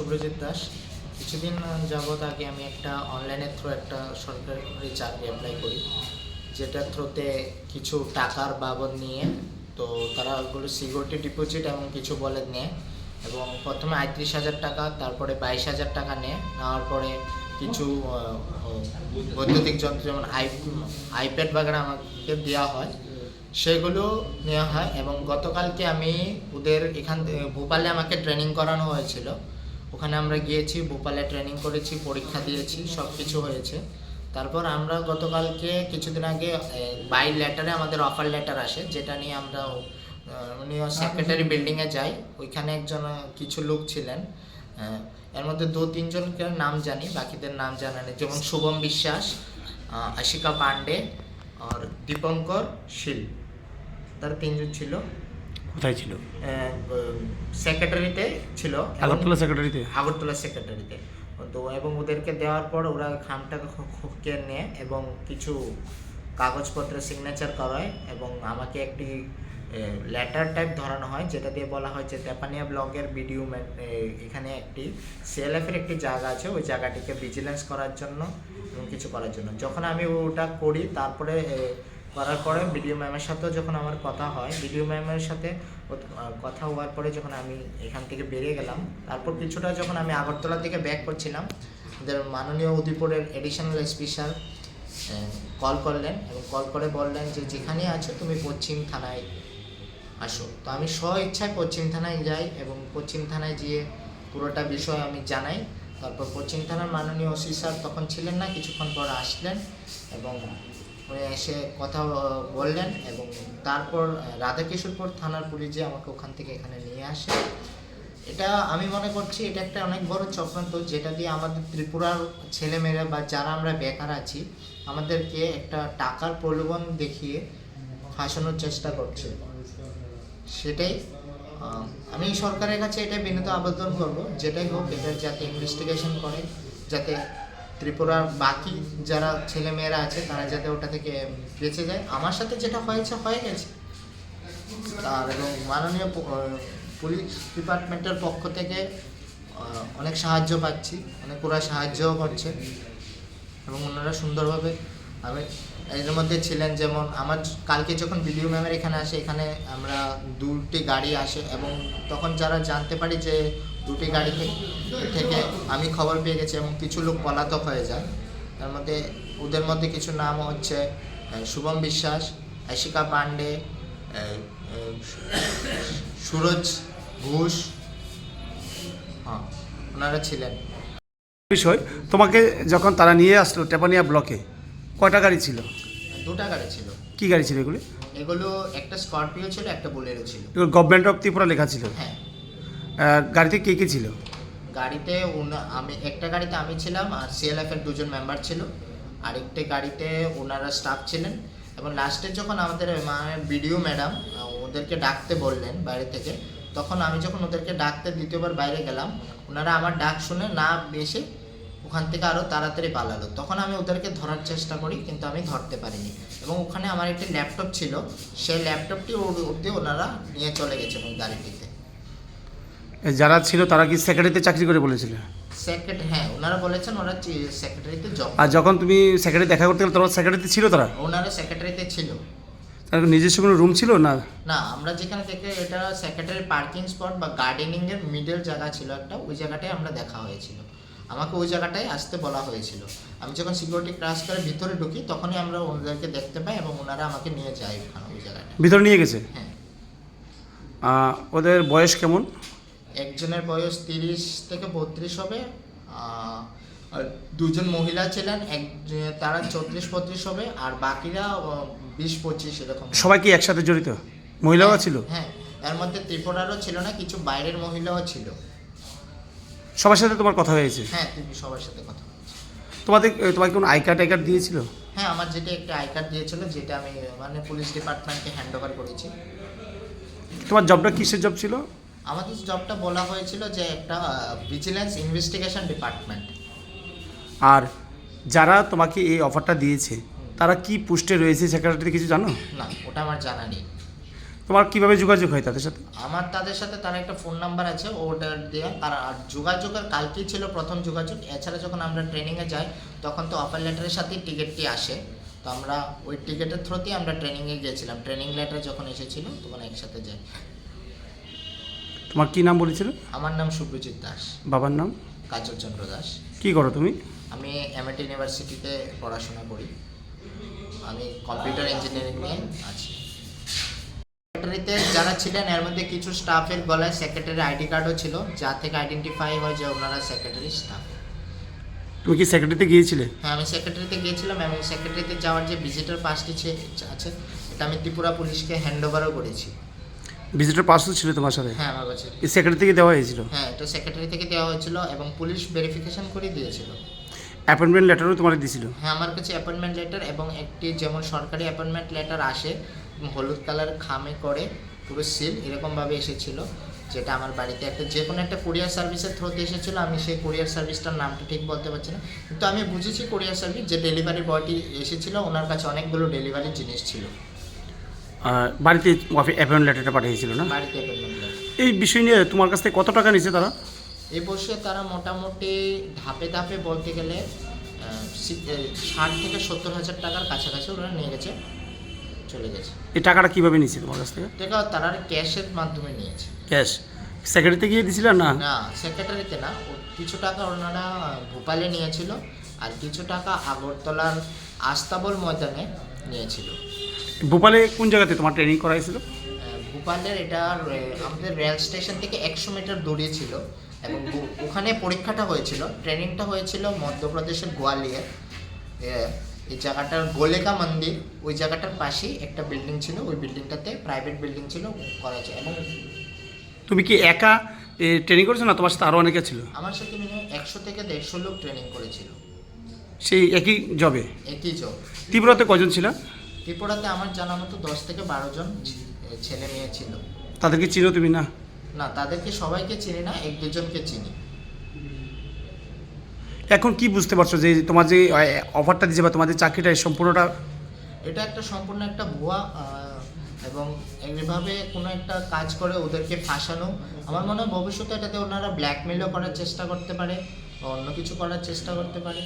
শুভ্রজিৎ দাস। কিছুদিন যাবৎ আগে আমি একটা অনলাইনের থ্রু একটা সরকারি চাকরি অ্যাপ্লাই করি, যেটার থ্রুতে কিছু টাকার বাবদ নিয়ে, তো তারা ওগুলো সিকিউরিটি ডিপোজিট এবং কিছু বলে নেয় এবং প্রথমে আটত্রিশ হাজার টাকা, তারপরে বাইশ হাজার টাকা নেয়। নেওয়ার পরে কিছু বৈদ্যুতিক যন্ত্র যেমন আই আইপ্যাড বাগেরা আমাকে দেওয়া হয়, সেগুলো নেওয়া হয় এবং গতকালকে আমি ওদের এখান ভোপালে আমাকে ট্রেনিং করানো হয়েছিল। ওখানে আমরা গিয়েছি, ভোপালে ট্রেনিং করেছি, পরীক্ষা দিয়েছি সব কিছু হয়েছে। তারপর আমরা গতকালকে কিছুদিন আগে বাই লেটারে আমাদের অফার লেটার আসে, যেটা নিয়ে আমরা উনি সেক্রেটারি বিল্ডিংয়ে যাই, ওইখানে একজন কিছু লোক ছিলেন। এর মধ্যে দু, তিনজনকে নাম জানি, বাকিদের নাম জানা নেই। যেমন শুভম বিশ্বাস আশিকা পান্ডে আর দীপঙ্কর শীল। তারা তিনজন ছিল। কোথায় ছিল? সেক্রেটারিতে ছিল আগরতলা সেক্রেটারিতে আগরতলা সেক্রেটারিতে তো এবং ওদেরকে দেওয়ার পর ওরা খামটাকে কে নেয় এবং কিছু কাগজপত্রে সিগনেচার করায় এবং আমাকে একটি লেটার টাইপ ধরানো হয় যেটা দিয়ে বলা হয় যে তেপানিয়া ব্লকের বিডিও এখানে একটি সিএলএফ এর একটি জায়গা আছে ওই জায়গাটিকে ভিজিলেন্স করার জন্য এবং কিছু করার জন্য। যখন আমি ওটা করি তারপরে করার পরে বিডিও ম্যামের সাথেও যখন আমার কথা হয় বিডিও ম্যামের সাথে কথা হওয়ার পরে যখন আমি এখান থেকে বেরিয়ে গেলাম, তারপর কিছুটা যখন আমি আগরতলা থেকে ব্যাক করছিলাম ওদের মাননীয় উদয়পুরের এডিশনাল স্পেশাল কল করলেন এবং কল করে বললেন যে যেখানে আছো তুমি পশ্চিম থানায় আসো। তো আমি স্ব ইচ্ছায় পশ্চিম থানায় যাই এবং পশ্চিম থানায় গিয়ে পুরোটা বিষয় আমি জানাই। তারপর পশ্চিম থানার মাননীয় ওসি স্যার তখন ছিলেন না, কিছুক্ষণ পর আসলেন এবং এসে কথা বললেন এবং তারপর রাধাকিশোরপুর থানার পুলিশ যে আমাকে ওখান থেকে এখানে নিয়ে আসে। এটা আমি মনে করছি এটা একটা অনেক বড় চক্রান্ত যেটা দিয়ে আমাদের ত্রিপুরার ছেলেমেয়েরা বা যারা আমরা বেকার আছি, আমাদেরকে একটা টাকার প্রলোভন দেখিয়ে ফাঁসানোর চেষ্টা করছে। সেটাই আমি সরকারের কাছে এটাই বিনীত আবেদন করব। যেটাই হোক এটা যাতে ইনভেস্টিগেশন করে, যাতে ত্রিপুরার বাকি যারা ছেলেমেয়েরা আছে, তারা যাতে ওটা থেকে বেঁচে যায়। আমার সাথে যেটা হয়েছে, হয়ে গেছে। আর এবং মাননীয় পুলিশ ডিপার্টমেন্টের পক্ষ থেকে অনেক সাহায্য পাচ্ছি। অনেক ওরা সাহায্যও করছে। এবং ওনারা সুন্দরভাবে, আমি এর মধ্যে ছিলেন যেমন, আমার কালকে যখন ভিডিও ম্যামের এখানে আসে, এখানে আমরা দুটি গাড়ি আসে এবং তখন যারা জানতে পারি যে দুটি গাড়ি থেকে আমি খবর পেয়ে গেছি এবং কিছু লোক পলাতক হয়ে যায়। তার মধ্যে ওদের মধ্যে কিছু নাম হচ্ছে শুভম বিশ্বাস আশিকা আহ, সুরজ ঘোষ। হ্যাঁ ওনারা ছিলেন। বিষয় তোমাকে যখন তারা নিয়ে আসলো টেপানিয়া ব্লকে কয়টা গাড়ি ছিল? দুটা গাড়ি ছিল। কি গাড়ি ছিল এগুলি? এগুলো একটা স্করপিও ছিল একটা বুলেরো ছিল। গভর্নমেন্ট অফ ত্রিপুরা লেখা ছিল? হ্যাঁ। গাড়িতে কে কে ছিল? গাড়িতে আমি একটা গাড়িতে আমি ছিলাম আর সিএলএফ এর দুজন মেম্বার ছিল। আরেকটি গাড়িতে ওনারা স্টাফ ছিলেন এবং লাস্টে যখন আমাদের মানে বিডিও ম্যাডাম ওদেরকে ডাকতে বললেন বাইরে থেকে তখন আমি যখন ওদেরকে ডাকতে দ্বিতীয়বার বাইরে গেলাম ওনারা আমার ডাক শুনে না এসে ওখান থেকে আরও তাড়াতাড়ি পালালো। তখন আমি ওদেরকে ধরার চেষ্টা করি কিন্তু আমি ধরতে পারিনি। এবং ওখানে আমার একটি ল্যাপটপ ছিল সেই ল্যাপটপটি অবধি ওনারা নিয়ে চলে গেছেন ওই গাড়িটিতে এ, যারা ছিল তারা কি সেক্রেটারিতে চাকরি করে বলেছিল? সেক্রেটারি হ্যাঁ ওনারা বলেছেন ওরা সেক্রেটারিতে জব আর যখন তুমি সেক্রেটারি দেখা করতে গেলে তোমার সেক্রেটারিতে ছিল তারা? ওনারা সেক্রেটারিতে ছিল। তার নিজস্ব কোনো রুম ছিল না? না আমরা যেখানে থেকে এটা সেক্রেটারি পার্কিং স্পট বা গার্ডেনিং এর মিডল জায়গা ছিল একটা ওই জায়গাটায় আমরা দেখা হয়েছিল। আমাকে ওই জায়গাটায় আসতে বলা হয়েছিল। আমি যখন সিকিউরিটি ক্রাস করে ভিতরে ঢুকি তখনই আমরা ওনাদেরকে দেখতে পাই এবং ওনারা আমাকে নিয়ে যায় ওই জায়গাটায়। ভিতরে নিয়ে গেছে? হ্যাঁ। ওদের বয়স কেমন? একজনের বয়স তিরিশ থেকে বত্রিশ হবে আর দুজন মহিলা ছিলেন এক তারা চৌত্রিশ পঁয়ত্রিশ হবে আর বাকিরা বিশ পঁচিশ এরকম সবাই কি একসাথে জড়িত? মহিলাও ছিল? হ্যাঁ এর মধ্যে ত্রিপুরারও ছিল না কিছু বাইরের মহিলাও ছিল। সবার সাথে তোমার কথা হয়েছে? হ্যাঁ তুমি সবার সাথে কথা বলছি তোমাদের তোমাকে কোনো আই কার্ড আই কার্ড দিয়েছিল? হ্যাঁ আমার যেটা একটা আই কার্ড দিয়েছিল যেটা আমি মানে পুলিশ ডিপার্টমেন্টকে হ্যান্ড ওভার করেছি। তোমার জবটা কিসের জব ছিল? আমাদের জবটা বলা হয়েছিল যে একটা ভিজিলেন্স ইনভেস্টিগেশন ডিপার্টমেন্ট আর যারা তোমাকে এই অফারটা দিয়েছে তারা কি পোস্টে রয়েছে সেক্রেটারিতে কিছু জানো? না ওটা আমার জানা নেই। তোমার কীভাবে যোগাযোগ হয় তাদের সাথে? আমার তাদের সাথে তার একটা ফোন নাম্বার আছে ওটা দিয়ে। আর আর যোগাযোগের কালকেই ছিল প্রথম যোগাযোগ। এছাড়া যখন আমরা ট্রেনিংয়ে যাই তখন তো অফার লেটারের সাথেই টিকিটটি আসে। তো আমরা ওই টিকিটের থ্রুতেই আমরা ট্রেনিংয়ে গিয়েছিলাম। ট্রেনিং লেটার যখন এসেছিল তখন একসাথে যাই। তোমার কি নাম বলেছিল? আমার নাম সুব্রজিৎ দাস। বাবার নাম? কাজল চন্দ্র দাস। কি করো তুমি? আমি এমএটি ইউনিভার্সিটিতে পড়াশোনা করি। আমি কম্পিউটার ইঞ্জিনিয়ারিং নিয়ে আছি। সেক্রেটারিতে যারা ছিলেন এর মধ্যে কিছু স্টাফের গলায় সেক্রেটারি আইডি কার্ডও ছিল যা থেকে আইডেন্টিফাই হয় যে ওনারা সেক্রেটারি স্টাফ তুমি কি সেক্রেটারিতে গিয়েছিলে? হ্যাঁ আমি সেক্রেটারিতে গিয়েছিলাম এবং সেক্রেটারিতে যাওয়ার যে ভিজিটার পাসটি আছে এটা আমি ত্রিপুরা পুলিশকে হ্যান্ড ওভারও করেছি। ভিজিটর পাসও ছিল তোমার সাথে? হ্যাঁ আমার কাছে এই সেক্রেটারি থেকে দেওয়া হয়েছিল? হ্যাঁ এটা সেক্রেটারি থেকে দেওয়া হয়েছিল এবং পুলিশ ভেরিফিকেশন করে দিয়েছিল। অ্যাপয়েন্টমেন্ট লেটারও তোমার দিয়েছিল? হ্যাঁ আমার কাছে অ্যাপয়েন্টমেন্ট লেটার এবং একটি যেমন সরকারি অ্যাপয়েন্টমেন্ট লেটার আসে হলুদ কালার খামে করে পুরো সিল এরকমভাবে এসেছিল যেটা আমার বাড়িতে একটা যে কোনো একটা কুরিয়ার সার্ভিসের থ্রুতে এসেছিল আমি সেই কুরিয়ার সার্ভিসটার নামটা ঠিক বলতে পারছি না। কিন্তু আমি বুঝেছি কুরিয়ার সার্ভিস যে ডেলিভারি বয়টি এসেছিল ওনার কাছে অনেকগুলো ডেলিভারি জিনিস ছিল। বাড়িতে অ্যাপয়েন্টমেন্ট লেটারটা পাঠিয়েছিল না? বাড়িতে এই বিষয় নিয়ে তোমার কাছ থেকে কত টাকা নিয়েছে তারা? এই বছর তারা মোটামুটি ধাপে ধাপে বলতে গেলে আহ, সি- এ, ষাট থেকে সত্তর হাজার টাকার কাছাকাছি ওরা নিয়ে গেছে চলে গেছে। এই টাকাটা কীভাবে নিয়েছে তোমার কাছ থেকে? টাকা তারা ক্যাশের মাধ্যমে নিয়েছে। ক্যাশ? সেক্রেটারিতে গিয়ে দিয়েছিল না? না সেক্রেটারিতে না। ও কিছু টাকা ওনারা ভোপালে নিয়েছিল আর কিছু টাকা আগরতলার আস্তাবল ময়দানে নিয়েছিল। ভোপালে কোন জায়গাতে তোমার ট্রেনিং করাইছিল? আহ, ভোপালের এটা আমাদের রেল স্টেশন থেকে একশো মিটার দূরে ছিল এবং ওখানে পরীক্ষাটা হয়েছিল। ট্রেনিংটা হয়েছিল মধ্যপ্রদেশের গোয়ালিয়ার। এই জায়গাটার গোলেকা মন্দির ওই জায়গাটার পাশেই একটা বিল্ডিং ছিল। ওই বিল্ডিংটাতে প্রাইভেট বিল্ডিং ছিল করা যায় এবং তুমি কি একা ট্রেনিং করেছ না? তোমার সাথে আরও অনেকে ছিল? আমার সাথে মিনিমাম একশো থেকে দেড়শো লোক ট্রেনিং করেছিল। সেই একই জবে একই জব ত্রিপুরাতে কজন ছিল? ত্রিপুরাতে আমার জানা মতো দশ থেকে বারো জন ছেলে মেয়ে ছিল। তাদেরকে চিনো তুমি না? না তাদেরকে সবাইকে চিনি না এক দুজনকে চিনি। এখন কি বুঝতে পারছ যে তোমার যে অফারটা দিয়েছে বা তোমার যে চাকরিটা সম্পূর্ণটা? এটা একটা সম্পূর্ণ একটা ভুয়া এবং এইভাবে কোনো একটা কাজ করে ওদেরকে ফাঁসানো আমার মনে হয় ভবিষ্যতে এটাতে ওনারা ব্ল্যাকমেলও করার চেষ্টা করতে পারে বা অন্য কিছু করার চেষ্টা করতে পারে।